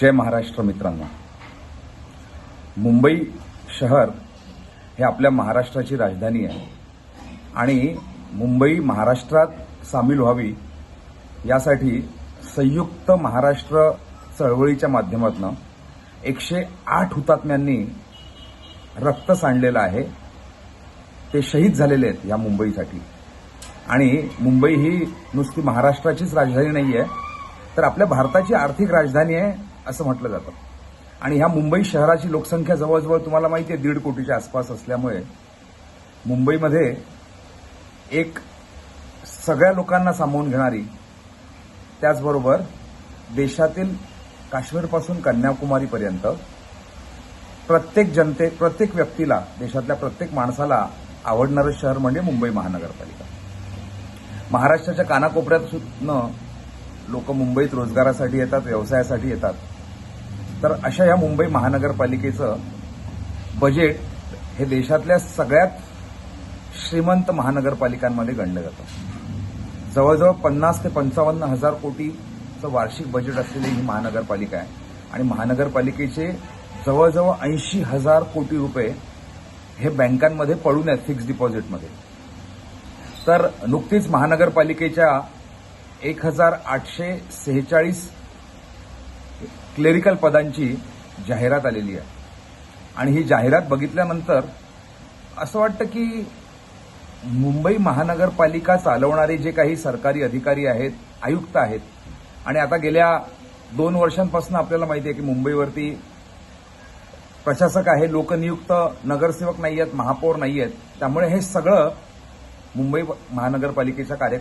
जय महाराष्ट्र मित्रांनो. मुंबई शहर हे आपल्या महाराष्ट्राची राजधानी आहे. आणि मुंबई महाराष्ट्रात सामील व्हावी यासाठी संयुक्त महाराष्ट्र चळवळीच्या माध्यमातून एकशे आठ हुतात्म्यांनी रक्त सांडलेलं आहे. ते शहीद झालेले आहेत या मुंबईसाठी. आणि मुंबई ही नुसती महाराष्ट्राचीच राजधानी नाही आहे तर आपल्या भारताची आर्थिक राजधानी आहे असं म्हटलं जातं. आणि ह्या मुंबई शहराची लोकसंख्या जवळजवळ तुम्हाला माहिती आहे दीड कोटीच्या आसपास असल्यामुळे मुंबईमध्ये एक सगळ्या लोकांना सामावून घेणारी त्याचबरोबर देशातील काश्मीरपासून कन्याकुमारीपर्यंत प्रत्येक जनते प्रत्येक व्यक्तीला देशातल्या प्रत्येक माणसाला आवडणारं शहर म्हणजे मुंबई महानगरपालिका. महाराष्ट्राच्या कानाकोपऱ्यात सुद्धा लोक मुंबईत रोजगारासाठी येतात व्यवसायासाठी येतात. तर अशा या मुंबई महानगरपालिकेचं बजेट हे देशातल्या सगळ्यात श्रीमंत महानगरपालिकांमध्ये गणलं जातं. जवळजवळ पन्नास ते पंचावन्न हजार कोटीचं वार्षिक बजेट असलेली ही महानगरपालिका आहे. आणि महानगरपालिकेचे जवळजवळ ऐंशी हजार कोटी रुपये हे बँकांमध्ये पडून आहेत फिक्स्ड डिपॉझिटमध्ये तर नुकतीच महानगरपालिकेच्या एक हजार आठशे सेहेचाळीस क्लेरिकल पदांची जाहिरात आलेली आहे. आणि ही जाहिरात बघितल्यानंतर असं वाटतं की मुंबई महानगरपालिका चालवणारे जे काही सरकारी अधिकारी आहेत आयुक्त आहेत आणि आता गेल्या दोन वर्षांपासून आपल्याला माहिती आहे की मुंबईवरती प्रशासक आहे लोकनियुक्त नगरसेवक नाही आहेत महापौर नाही आहेत त्यामुळे हे सगळं मुंबई महानगरपालिकेचा कार्य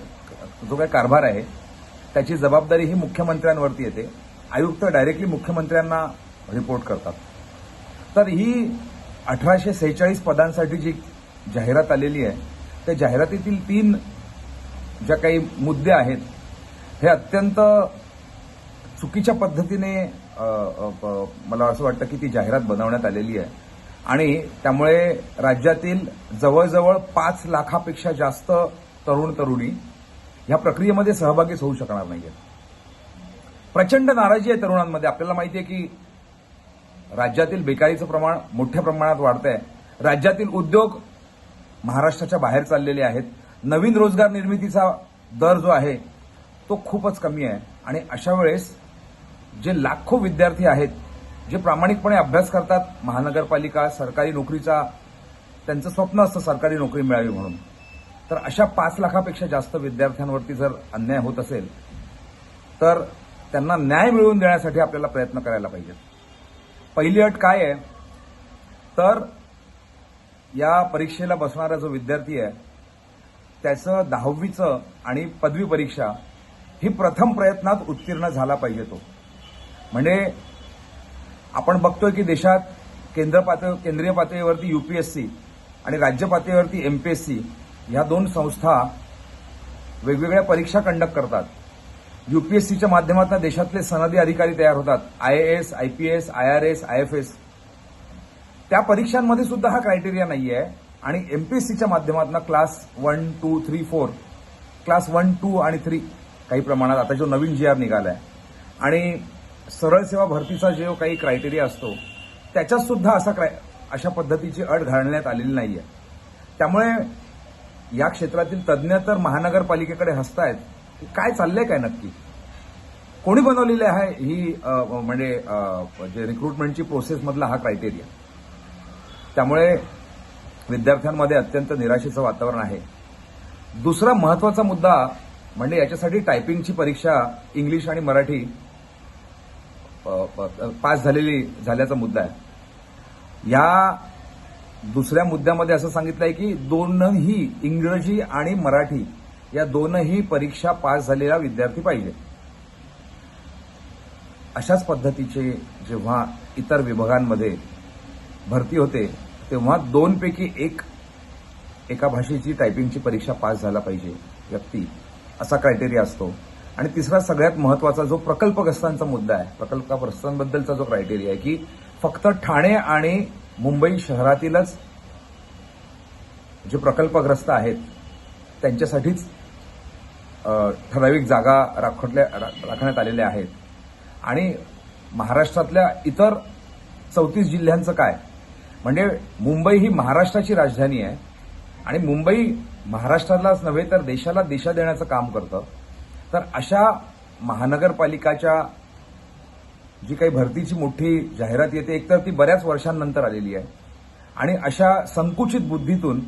जो काही कारभार आहे त्याची जबाबदारी ही मुख्यमंत्र्यांवरती येते. आयुक्त डायरेक्टली मुख्यमंत्र्यांना रिपोर्ट करतात. तर ही अठराशे सेहेचाळीस पदांसाठी जी जाहिरात आलेली आहे त्या जाहिरातीतील तीन ज्या काही मुद्दे आहेत हे अत्यंत चुकीच्या पद्धतीने मला असं वाटतं की ती जाहिरात बनवण्यात आलेली आहे. आणि त्यामुळे राज्यातील जवळजवळ पाच लाखापेक्षा जास्त तरुण तरुणी ह्या प्रक्रियेमध्ये सहभागीच होऊ शकणार नाही आहेत प्रचंड नाराजी आहे तरुणांमध्ये. आपल्याला माहिती आहे की राज्यातील बेकारीचं प्रमाण मोठ्या प्रमाणात वाढत आहे राज्यातील उद्योग महाराष्ट्राच्या बाहेर चाललेले आहेत. नवीन रोजगार निर्मितीचा दर जो आहे तो खूपच कमी आहे. आणि अशा वेळेस जे लाखो विद्यार्थी आहेत जे प्रामाणिकपणे अभ्यास करतात महानगरपालिका सरकारी नोकरीचा त्यांचं स्वप्न असतं सरकारी नोकरी मिळावी म्हणून. तर अशा पाच लाखापेक्षा जास्त विद्यार्थ्यांवरती जर अन्याय होत असेल तर त्यांना न्याय मिळवून देण्यासाठी आपल्याला प्रयत्न करायला पाहिजेत पहिली अट काय आहे? तर या परीक्षेला बसणारा जो विद्यार्थी आहे त्याचं दहावीचं आणि पदवी परीक्षा ही प्रथम प्रयत्नात उत्तीर्ण झाला पाहिजे तो. म्हणजे आपण बघतोय की देशात केंद्र पातळी केंद्रीय पातळीवरती युपीएससी आणि राज्य पातळीवरती एमपीएससी ह्या दोन संस्था वेगवेगळ्या परीक्षा कंडक्ट करतात. युपीएससीच्या माध्यमातून देशातले सनदी अधिकारी तयार होतात. आयएएस आयपीएस आयआरएस आयएफएस त्या परीक्षांमध्ये सुद्धा हा क्रायटेरिया नाही आहे आणि एमपीएससीच्या माध्यमातून class one two three four class one two आणि थ्री काही प्रमाणात आता जो नवीन जी आर निघालाय. आणि सरळ सेवा भरतीचा जो काही क्रायटेरिया असतो त्याच्यात सुद्धा असा क्राय अशा पद्धतीची अट घालण्यात आलेली नाहीये. त्यामुळे या क्षेत्रातील तज्ज्ञ तर महानगरपालिकेकडे हसतायत काय चाललंय काय नक्की? कोणी बनवलेली आहे ही म्हणजे जे रिक्रुटमेंटची प्रोसेसमधला हा क्रायटेरिया त्यामुळे विद्यार्थ्यांमध्ये अत्यंत निराशेचं वातावरण आहे. दुसरा महत्त्वाचा मुद्दा म्हणजे याच्यासाठी टायपिंगची परीक्षा इंग्लिश आणि मराठी पास झालेली झाल्याचा मुद्दा आहे. या दुसऱ्या मुद्द्यामध्ये असं सांगितलंय की दोनही इंग्रजी आणि मराठी या दोनही परीक्षा पास झालेला विद्यार्थी पाहिजे. अशाच पद्धतीचे जेव्हा इतर विभागांमध्ये भरती होते तेव्हा दोनपैकी एक एका भाषेची टायपिंगची परीक्षा पास झाला पाहिजे व्यक्ती. असा क्रायटेरिया असतो. आणि तिसरा सगळ्यात महत्त्वाचा जो प्रकल्पग्रस्तांचा मुद्दा आहे प्रकल्पग्रस्तांबद्दलचा जो क्रायटेरिया आहे की फक्त ठाणे आणि मुंबई शहरातीलच जे प्रकल्पग्रस्त आहेत त्यांच्यासाठीच ठराविक जागा राखटल्या रा- राखण्यात आलेल्या आहेत. आणि महाराष्ट्रातल्या इतर चौतीस जिल्ह्यांचं काय? म्हणजे मुंबई ही महाराष्ट्राची राजधानी आहे. आणि मुंबई महाराष्ट्रालाच नव्हे तर देशाला दिशा देण्याचं काम करतं. तर अशा महानगरपालिकाच्या जी काही भरतीची मोठी जाहिरात येते एकतर ती बऱ्याच वर्षांनंतर आलेली आहे. आणि अशा संकुचित बुद्धीतून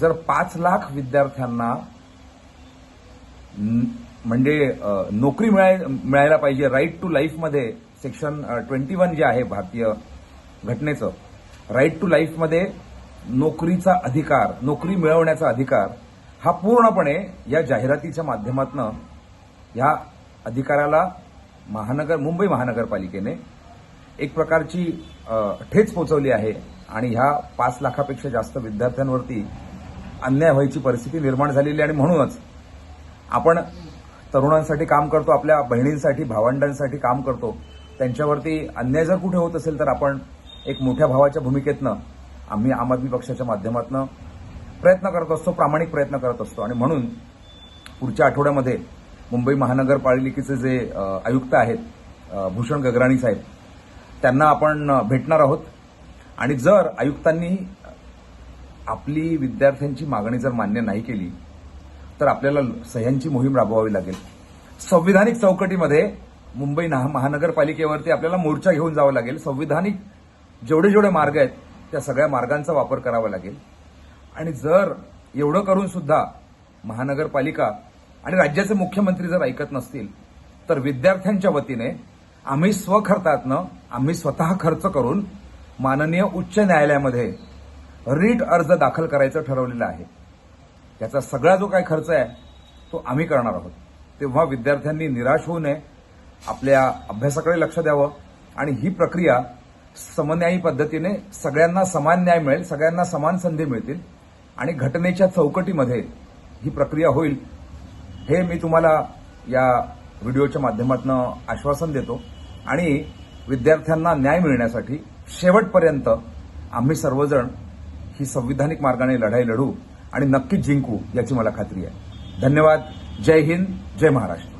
जर पाच लाख विद्यार्थ्यांना म्हणजे नोकरी मिळाय- मिळायला पाहिजे. राईट टू लाईफमध्ये सेक्शन ट्वेंटी वन जे आहे भारतीय घटनेचं राईट टू लाईफमध्ये नोकरीचा अधिकार नोकरी मिळवण्याचा अधिकार हा पूर्णपणे या जाहिरातीच्या माध्यमातून ह्या अधिकाराला महानगर मुंबई महानगरपालिकेने एक प्रकारची ठेच पोचवली आहे आणि ह्या पाच लाखापेक्षा जास्त विद्यार्थ्यांवरती अन्याय व्हायची परिस्थिती निर्माण झालेली आणि म्हणूनच आपण तरुणांसाठी काम करतो आपल्या बहिणींसाठी भावंडांसाठी काम करतो. त्यांच्यावरती अन्याय जर कुठे होत असेल तर आपण एक मोठ्या भावाच्या भूमिकेतनं आम्ही आम आदमी पक्षाच्या माध्यमातून प्रयत्न करत असतो प्रामाणिक प्रयत्न करत असतो. आणि म्हणून पुढच्या आठवड्यामध्ये मुंबई महानगरपालिकेचे जे आयुक्त आहेत भूषण गगराणी साहेब त्यांना आपण भेटणार आहोत. आणि जर आयुक्तांनी आपली विद्यार्थ्यांची मागणी जर मान्य नाही केली तर आपल्याला सह्यांची मोहीम राबवावी लागेल. संविधानिक चौकटीमध्ये मुंबई महानगरपालिकेवरती आपल्याला मोर्चा घेऊन जावं लागेल. संविधानिक जेवढे जेवढे मार्ग आहेत त्या सगळ्या मार्गांचा वापर करावा लागेल. आणि जर एवढं करून सुद्धा महानगरपालिका आणि राज्याचे मुख्यमंत्री जर ऐकत नसतील तर विद्यार्थ्यांच्या वतीने आम्ही स्वखर्चातनं आम्ही स्वतः खर्च करून माननीय उच्च न्यायालयामध्ये रीट अर्ज दाखल करायचं ठरवलेलं आहे. त्याचा सगळा जो काही खर्च आहे तो आम्ही करणार आहोत. तेव्हा विद्यार्थ्यांनी निराश होऊ नये आपल्या अभ्यासाकडे लक्ष द्यावं आणि ही प्रक्रिया समन्यायी पद्धतीने सगळ्यांना समान न्याय मिळेल सगळ्यांना समान संधी मिळतील आणि घटनेच्या चौकटीमध्ये ही प्रक्रिया होईल हे मी तुम्हाला या व्हिडिओच्या माध्यमातून आश्वासन देतो. आणि विद्यार्थ्यांना न्याय मिळण्यासाठी शेवटपर्यंत आम्ही सर्वजण ही संविधानिक मार्गाने लढाई लढू. आणि नक्कीच जिंकू याची मला खात्री आहे. धन्यवाद. जय हिंद. जय महाराष्ट्र.